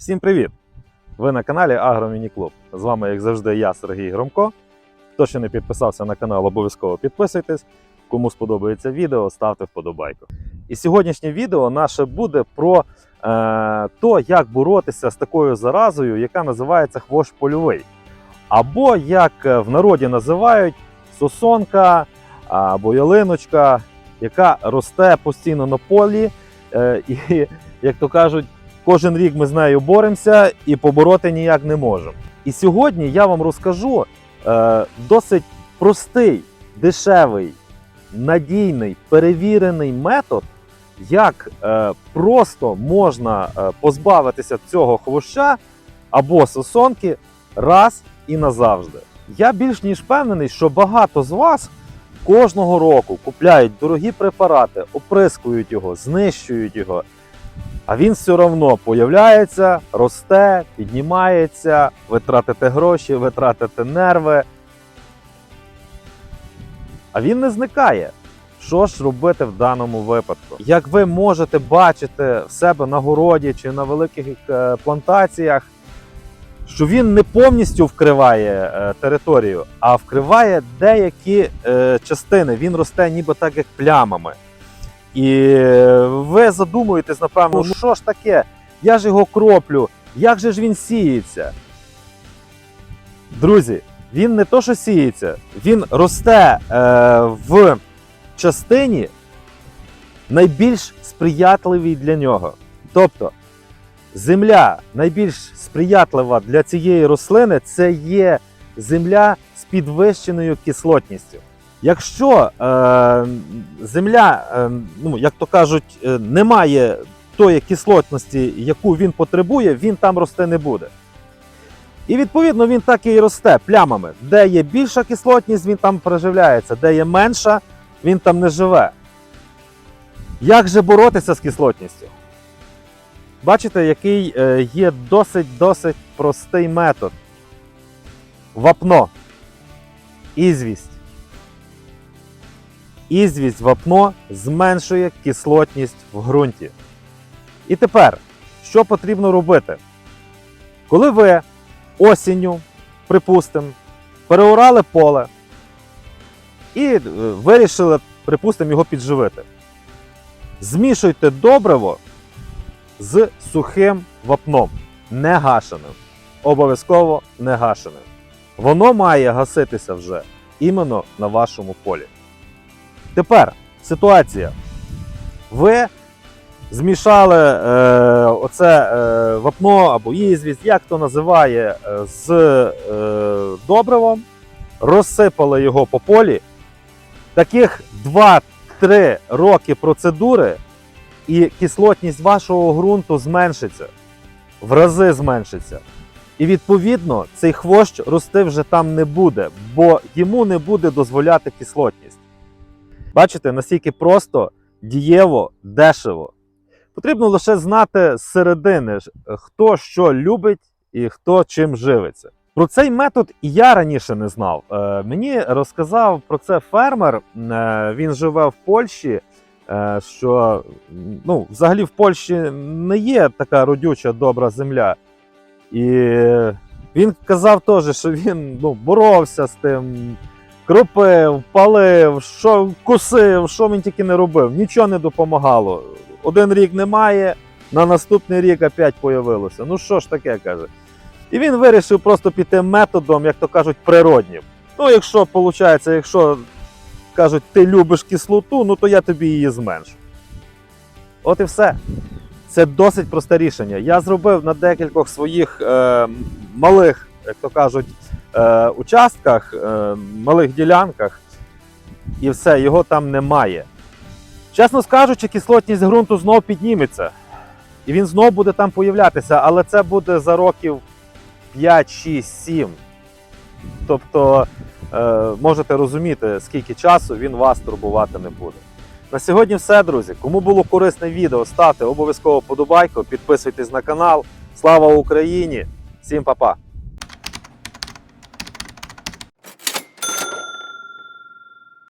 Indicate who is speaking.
Speaker 1: Всім привіт! Ви на каналі Агромініклуб. З вами, як завжди, я, Сергій Громко. Хто ще не підписався на канал, обов'язково підписуйтесь. Кому сподобається відео, ставте вподобайку. І сьогоднішнє відео наше буде про е, то, як боротися з такою заразою, яка називається хвощ польовий. Або як е, в народі називають сосонка або ялиночка, яка росте постійно на полі. Е, і, як то кажуть, Кожен рік ми з нею боремося і побороти ніяк не можемо. І сьогодні я вам розкажу е, досить простий, дешевий, надійний, перевірений метод, як е, просто можна е, позбавитися цього хвоща або сосонки раз і назавжди. Я більш ніж впевнений, що багато з вас кожного року купляють дорогі препарати, оприскують його, знищують його. А він все одно появляється, росте, піднімається, ви тратите гроші, ви тратите нерви. А він не зникає. Що ж робити в даному випадку? Як ви можете бачити в себе на городі чи на великих е, плантаціях, що він не повністю вкриває е, територію, а вкриває деякі е, частини. Він росте ніби так, як плямами. І ви задумуєтесь, напевно, ну що ж таке? Я ж його кроплю, як же ж він сіється? Друзі, він не то, що сіється, він росте е, в частині найбільш сприятливій для нього. Тобто, земля найбільш сприятлива для цієї рослини це є земля з підвищеною кислотністю. Якщо е, земля, е, ну як то кажуть, е, не має тої кислотності, яку він потребує, він там рости не буде. І відповідно він так і росте плямами. Де є більша кислотність, він там проживляється, де є менша, він там не живе. Як же боротися з кислотністю? Бачите, який е, є досить-досить простий метод. Вапно. Ізвість. Ізвість вапно зменшує кислотність в ґрунті. І тепер, що потрібно робити? Коли ви осінню, припустимо, переорали поле і е, вирішили, припустимо, його підживити. Змішуйте добриво з сухим вапном, не гашеним. Обов'язково не гашеним. Воно має гаситися вже іменно на вашому полі. Тепер ситуація. Ви змішали е, оце е, вапно або ізвість, як хто називає, е, з е, добривом, розсипали його по полі. Таких 2-3 роки процедури, і кислотність вашого ґрунту зменшиться, в рази зменшиться. І відповідно цей хвощ рости вже там не буде, бо йому не буде дозволяти кислотність. Бачите, наскільки просто, дієво, дешево. Потрібно лише знати з середини, хто що любить і хто чим живиться. Про цей метод і я раніше не знав. Е, мені розказав про це фермер. Е, він живе в Польщі. е, Що ну, взагалі в Польщі не є така родюча добра земля. І він казав теж, що він ну, боровся з тим, кропив, палив, що косив, що він тільки не робив, нічого не допомагало. Один рік немає, на наступний рік опять появилося. Ну що ж таке, каже. І він вирішив просто піти методом, як то кажуть, природнім. Ну, якщо виходить, якщо кажуть, ти любиш кислоту, ну то я тобі її зменшу. От і все. Це досить просте рішення. Я зробив на декількох своїх е, малих, як то кажуть, е, участках, е, малих ділянках, і все, його там немає. Чесно скажучи, кислотність ґрунту знов підніметься. І він знов буде там появлятися, але це буде за років 5, 6, 7. Тобто е, можете розуміти, скільки часу він вас турбувати не буде. На сьогодні все, друзі. Кому було корисне відео, ставте обов'язково подобайку, підписуйтесь на канал. Слава Україні! Всім па-па!